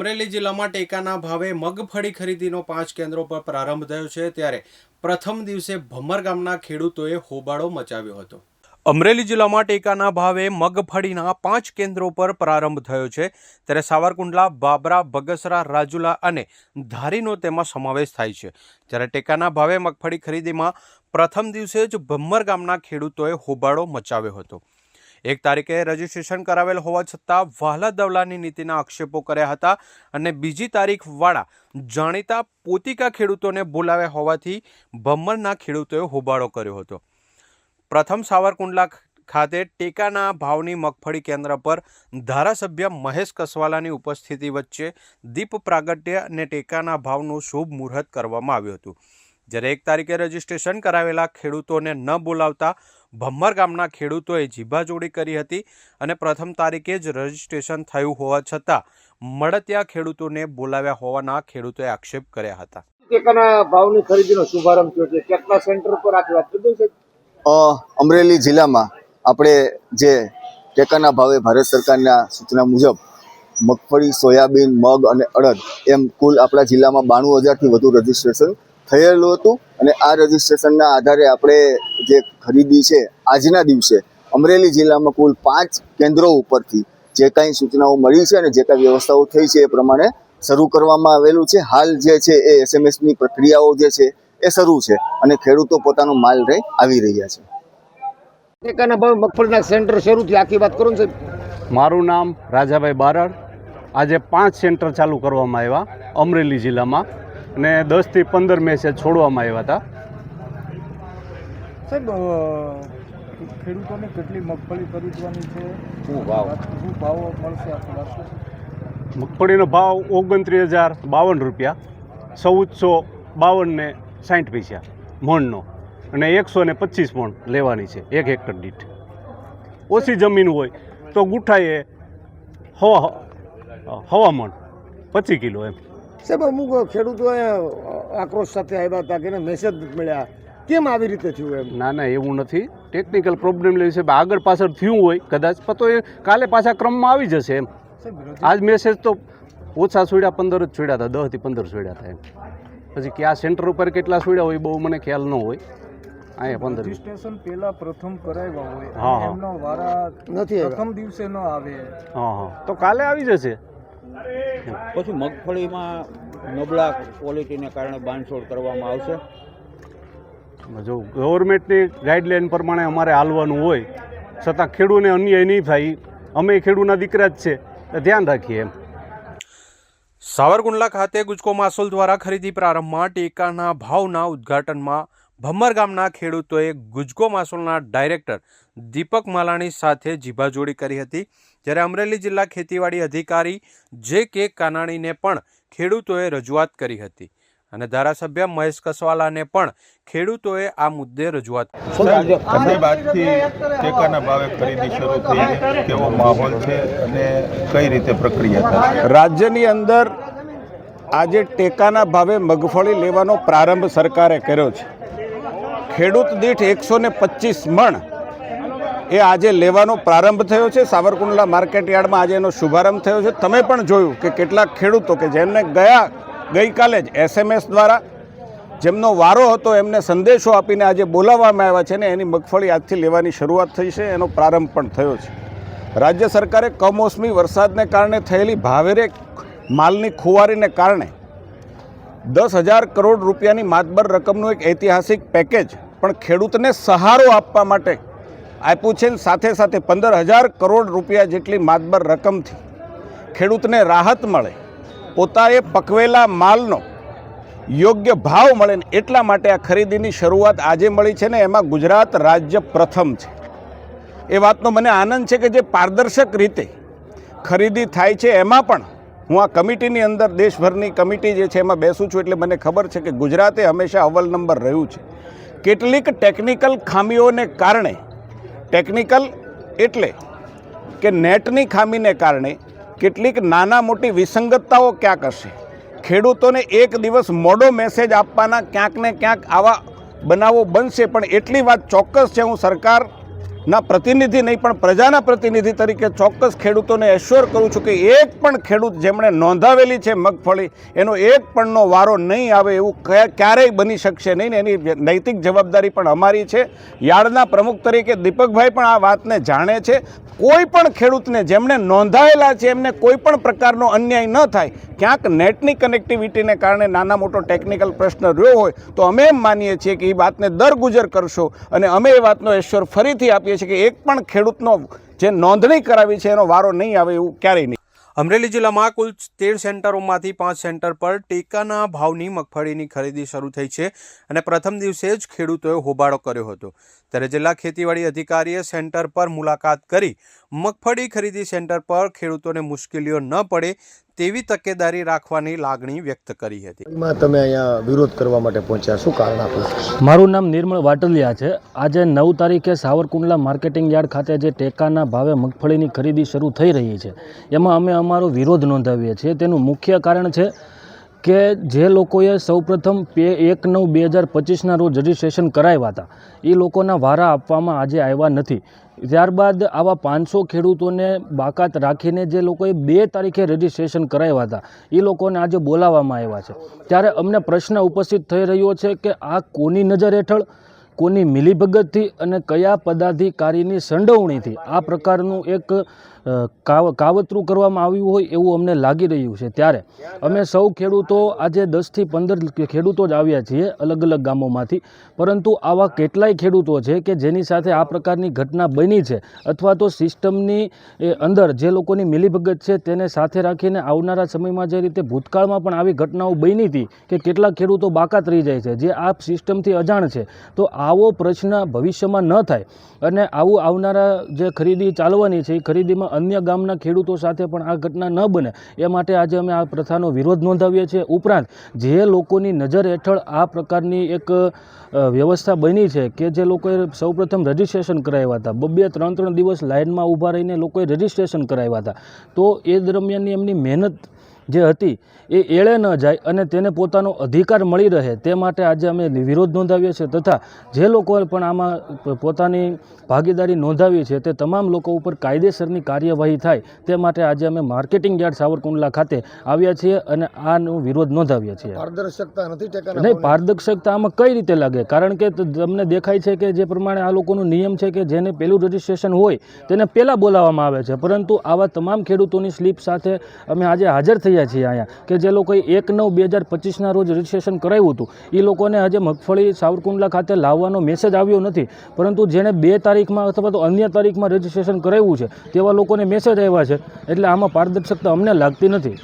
અમરેલી જિલ્લામાં ટેકાના ભાવે મગફળી ખરીદીનો પાંચ કેન્દ્રો પર પ્રારંભ થયો છે. ત્યારે પ્રથમ દિવસે ભમર ગામના ખેડૂતોએ હોબાળો મચાવ્યો હતો. અમરેલી જિલ્લામાં ટેકાના ભાવે મગફળીના પાંચ કેન્દ્રો પર પ્રારંભ થયો છે. ત્યારે સાવરકુંડલા, બાબરા, બગસરા, રાજુલા અને ધારીનો તેમાં સમાવેશ થાય છે. જ્યારે ટેકાના ભાવે મગફળી ખરીદીમાં પ્રથમ દિવસે જ ભમ્મર ગામના ખેડૂતોએ હોબાળો મચાવ્યો હતો. એક તારીખે રજીસ્ટ્રેશન કરાવેલ હોવા છતાં વહાલા દવલાની નીતિના આક્ષેપો કર્યા હતા અને બીજી તારીખવાળા જાણીતા પોતિકા ખેડૂતોને બોલાવ્યા હોવાથી ભમ્મરના ખેડૂતોએ હોબાળો કર્યો હતો. પ્રથમ સાવરકુંડલા ખાતે ટેકાના ભાવની મગફળી કેન્દ્ર પર ધારાસભ્ય મહેશ કસવાલાની ઉપસ્થિતિ વચ્ચે દીપ પ્રાગટ્ય અને ટેકાના ભાવનું શુભ મુહૂર્ત કરવામાં આવ્યું હતું. જ્યારે એક તારીખે રજીસ્ટ્રેશન કરાવેલા ખેડૂતોને ન બોલાવતા ભમ્મર ગામના ખેડૂતોએ જીભાજોડી કરી હતી અને પ્રથમ તારીખે જ રજીસ્ટ્રેશન થયું હોવા છતાં મળતિયા ખેડૂતોને બોલાવ્યા હોવાના ખેડૂતોએ આક્ષેપ કર્યા હતા. ટેકાના ભાવની ખરીદીનો શુભારંભ થયો છે. કેટલા સેન્ટર પર આખી વાત કરી છે અમરેલી જિલ્લામાં આપણે જે ટેકાના ભાવે ભારત સરકારના સૂચના મુજબ મગફળી સોયાબીન મગ અને અડદ એમ કુલ આપણા જિલ્લામાં બાણું હજારથી વધુ રજીસ્ટ્રેશન થયેલું હતું. અને આ રજીસ્ટ્રેશનના આધારે આપણે જે ખરીદી છે આજના દિવસે અમરેલી જિલ્લામાં કુલ પાંચ કેન્દ્રો ઉપરથી જે કાંઈ સૂચનાઓ મળી છે અને જે કાંઈ વ્યવસ્થાઓ થઈ છે એ પ્રમાણે શરૂ કરવામાં આવેલું છે. હાલ જે છે એ એસએમએસની પ્રક્રિયાઓ જે છે એ શરૂ છે અને ખેડૂતો પોતાનો માલ રહી આવી રહ્યા છે. ટેકાના ભાવે મગફળીના સેન્ટર શરૂ થયા આખી વાત કરો સાહેબ મારું નામ રાજાભાઈ બારડ. આજે પાંચ સેન્ટર ચાલુ કરવામાં આવ્યા અમરેલી જિલ્લામાં. અને દસથી પંદર મેસેજ છોડવામાં આવ્યા હતા. સાહેબ ખેડૂતોને કેટલી મગફળી ખરીદવાની છે? શું ભાવ શું ભાવ મળશે મગફળીનો ભાવ ઓગણત્રીસ હજાર બાવન રૂપિયા ચૌદસો બાવન ને સાઠ પૈસા મણનો અને એકસો ને પચીસ મણ લેવાની છે એક હેક્ટર દીઠ. ઓછી જમીન હોય તો ગુઠાએ હવા હવા મણ પચીસ કિલો એમ. સાહેબ અમુક ખેડૂતો આક્રોશ સાથે આવ્યા હતા કે મેસેજ મળ્યા. કેમ આવી રીતે થયું એમ? ના ના એવું નથી. ટેકનિકલ પ્રોબ્લેમ લેવી છે. આગળ પાછળ થયું હોય કદાચ પણ તો એ કાલે પાછા ક્રમમાં આવી જશે એમ. આજ મેસેજ તો ઓછા છોડ્યા પંદર જ છોડ્યા હતા. દસથી પંદર છોડ્યા હતા એમ. પછી કયા સેન્ટર ઉપર કેટલા છોડ્યા હોય બહુ મને ખ્યાલ ન હોય. અહીંયા પંદર. રજીસ્ટ્રેશન પહેલા પ્રથમ કરાવ્યા હોય હા, હા. એમનો વારા નથી પ્રથમ દિવસે ન આવે. હા હા. તો કાલે આવી જશે. પછી મગફળીમાં નબળા ક્વોલિટીને કારણે બાંધછોડ કરવામાં આવશે. જો ગવર્મેન્ટની ગાઈડલાઈન પ્રમાણે અમારે હાલવાનું હોય છતાં ખેડૂને અન્યાય નહીં થાય. અમે ખેડૂના દીકરા જ છે ધ્યાન રાખીએ એમ. સાવરકુંડલા ખાતે ગુજકો માસોલ દ્વારા ખરીદી પ્રારંભમાં ટેકાના ભાવના ઉદ્ઘાટનમાં ભમ્મર ગામના ખેડૂતોએ ગુજકો માસોલના ડાયરેક્ટર દીપક માલાણી સાથે જીભાજોડી કરી હતી. જ્યારે અમરેલી જિલ્લા ખેતીવાડી અધિકારી જે કે કાનાણીને પણ ખેડૂતોએ રજૂઆત કરી હતી અને ધારાસભ્ય મહેશ કસવાલાને પણ ખેડૂતોએ આ મુદ્દે રજૂઆત કરી. ટેકાના ભાવે ખરીદી શરૂ થઈ કેવો માહોલ છે અને કઈ રીતે પ્રક્રિયા થશે? રાજ્યની અંદર આજે ટેકાના ભાવે મગફળી લેવાનો પ્રારંભ સરકારે કર્યો છે. ખેડૂત દીઠ એકસો ને પચીસ મણ એ આજે લેવાનો પ્રારંભ થયો છે. સાવરકુંડલા માર્કેટ યાર્ડમાં આજે એનો શુભારંભ થયો છે. તમે પણ જોયું કે કેટલાક ખેડૂતો કે જેમને ગયા ગઈકાલે જ એસએમએસ દ્વારા જેમનો વારો હતો, એમને સંદેશો આપીને આજે બોલાવવામાં આવ્યા છે ને એની મગફળી આજથી લેવાની શરૂઆત થઈ છે. એનો પ્રારંભ પણ થયો છે. રાજ્ય સરકારે કમોસમી વરસાદને કારણે થયેલી ભાવેરે માલની ખુવારીને કારણે દસ હજાર કરોડ રૂપિયાની માતબર રકમનું એક ઐતિહાસિક પેકેજ પણ ખેડૂતને સહારો આપવા માટે આપ્યું છે સાથે સાથે પંદર હજાર કરોડ રૂપિયા જેટલી માતબર રકમથી ખેડૂતને રાહત મળે, પોતાએ પકવેલા માલનો યોગ્ય ભાવ મળે ને એટલા માટે આ ખરીદીની શરૂઆત આજે મળી છે ને એમાં ગુજરાત રાજ્ય પ્રથમ છે. એ વાતનો મને આનંદ છે કે જે પારદર્શક રીતે ખરીદી થાય છે, એમાં પણ હું આ કમિટીની અંદર દેશભરની કમિટી જે છે એમાં બેસું છું એટલે મને ખબર છે કે ગુજરાતે હંમેશા અવ્વલ નંબર રહ્યું છે. કેટલીક ટેકનિકલ ખામીઓને કારણે ટેકનિકલ એટલે કે નેટની ખામીને કારણે કેટલીક નાના મોટી વિસંગતતાઓ ક્યાંક હશે. ખેડૂતોને એક દિવસ મોડો મેસેજ આપવાના ક્યાંક ને ક્યાંક આવા બનાવો બનશે, પણ એટલી વાત ચોક્કસ છે, હું સરકાર ના પ્રતિનિધિ નહીં, પણ પ્રજાના પ્રતિનિધિ તરીકે ચોક્કસ ખેડૂતોને એશ્યોર કરું છું કે એક પણ ખેડૂત જેમણે નોંધાવેલી છે મગફળી, એનો એક પણનો વારો નહીં આવે એવું ક્યાં, ક્યારેય બની શકશે નહીં ને એની નૈતિક જવાબદારી પણ અમારી છે. યાર્ડના પ્રમુખ તરીકે દીપકભાઈ પણ આ વાતને જાણે છે. કોઈ પણ ખેડૂતને જેમણે નોંધાયેલા છે, એમને કોઈ પણ પ્રકારનો અન્યાય ન થાય, ક્યાંક નેટની કનેક્ટિવિટીને કારણે નાના મોટો ટેકનિકલ પ્રશ્ન રહ્યો હોય, તો અમે એમ માનીએ છીએ કે એ વાતને દરગુજર કરશો અને અમે એ વાતનો એશ્યોર ફરીથી આપીએ છીએ કે એક પણ ખેડૂતનો જે નોંધણી કરાવી છે એનો વારો નહીં આવે એવું ક્યારેય નહીં. અમરેલી જિલ્લામાં કુલ તેર સેન્ટરોમાંથી પાંચ સેન્ટર પર ટેકાના ભાવની મગફળીની ખરીદી શરૂ થઈ છે અને પ્રથમ દિવસે જ ખેડૂતોએ હોબાળો કર્યો હતો. ત્યારે જિલ્લા ખેતીવાડી અધિકારીએ સેન્ટર પર મુલાકાત કરી મગફળી ખરીદી સેન્ટર પર ખેડૂતોને મુશ્કેલીઓ ન પડે તેવી તકેદારી રાખવાની લાગણી વ્યક્ત કરી હતી. એમાં તમે અહીંયા વિરોધ કરવા માટે પહોંચ્યા શું કારણ આપ્યું મારું નામ નિર્મળ વાટલિયા છે. આજે નવ તારીખે સાવરકુંડલા માર્કેટિંગ યાર્ડ ખાતે જે ટેકાના ભાવે મગફળીની ખરીદી શરૂ થઈ રહી છે એમાં અમે અમારો વિરોધ નોંધાવીએ છીએ. તેનું મુખ્ય કારણ છે કે જે લોકોએ સૌપ્રથમ પે એક નવ બે હજાર પચીસના રોજ રજિસ્ટ્રેશન કરાવ્યા હતા, એ લોકોના વારા આપવામાં આજે આવ્યા નથી. ત્યારબાદ આવા પાંચસો ખેડૂતોને બાકાત રાખીને જે લોકોએ બે તારીખે રજિસ્ટ્રેશન કરાવ્યા હતા, એ લોકોને આજે બોલાવવામાં આવ્યા છે. ત્યારે અમને પ્રશ્ન ઉપસ્થિત થઈ રહ્યો છે કે આ કોની નજર હેઠળ, કોની મિલીભગતથી અને કયા પદાધિકારીની સંડોવણીથી આ પ્રકારનું એક કાવતરું કરવામાં આવ્યું હોય એવું અમને લાગી રહ્યું છે ત્યારે. અમે સૌ ખેડૂતો આજે દસથી પંદર ખેડૂતો જ આવ્યા છીએ અલગ અલગ ગામોમાંથી. પરંતુ આવા કેટલાય ખેડૂતો છે કે જેની સાથે આ પ્રકારની ઘટના બની છે અથવા તો સિસ્ટમની અંદર જે લોકોની મિલીભગત છે તેને સાથે રાખીને આવનારા સમયમાં જે રીતે ભૂતકાળમાં પણ આવી ઘટનાઓ બની હતી કે કેટલાક ખેડૂતો બાકાત રહી જાય છે, જે આ સિસ્ટમથી અજાણ છે, તો આવો પ્રશ્ન ભવિષ્યમાં ન થાય. અને આવું આવનારા જે ખરીદી ચાલવાની છે, એ ખરીદીમાં અન્ય ગામના ખેડૂતો સાથે પણ આ ઘટના ન બને. એ માટે આજે અમે આ પ્રથાનો વિરોધ નોંધાવીએ છીએ. ઉપરાંત, જે લોકોની નજર હેઠળ આ પ્રકારની એક વ્યવસ્થા બની છે કે જે લોકોએ સૌપ્રથમ રજિસ્ટ્રેશન કરાવ્યા હતા. બબે ત્રણ ત્રણ દિવસ લાઇનમાં ઊભા રહીને લોકોએ રજિસ્ટ્રેશન કરાવ્યા હતા. તો એ દરમિયાનની એમની મહેનત જે હતી એ એળે ન જાય અને તેને પોતાનો અધિકાર મળી રહે તે માટે આજે અમે વિરોધ નોંધાવીએ છીએ. તથા જે લોકોએ પણ આમાં પોતાની ભાગીદારી નોંધાવી છે તે તમામ લોકો ઉપર કાયદેસરની કાર્યવાહી થાય તે માટે આજે અમે માર્કેટિંગ યાર્ડ સાવરકુંડલા ખાતે આવ્યા છીએ અને આનો વિરોધ નોંધાવીએ છીએ. પારદર્શકતા નથી નહીં? પારદર્શકતા આમાં કઈ રીતે લાગે? કારણ કે તમને દેખાય છે કે જે પ્રમાણે આ લોકોનો નિયમ છે કે જેને પહેલું રજિસ્ટ્રેશન હોય તેને પહેલાં બોલાવવામાં આવે છે. પરંતુ આવા તમામ ખેડૂતોની સ્લીપ સાથે અમે આજે હાજર થયા છીએ અહીંયા. કે જે લોકોએ એક નવ બે હજાર પચીસના રોજ રજિસ્ટ્રેશન કરાવ્યું હતું એ લોકોને હજે મગફળી સાવરકુંડલા ખાતે લાવવાનો મેસેજ આવ્યો નથી. પરંતુ જેણે બે તારીખમાં અથવા તો અન્ય તારીખમાં રજિસ્ટ્રેશન કરાવ્યું છે, તેવા લોકોને મેસેજ આવ્યા છે. એટલે આમાં પારદર્શકતા અમને લાગતી નથી.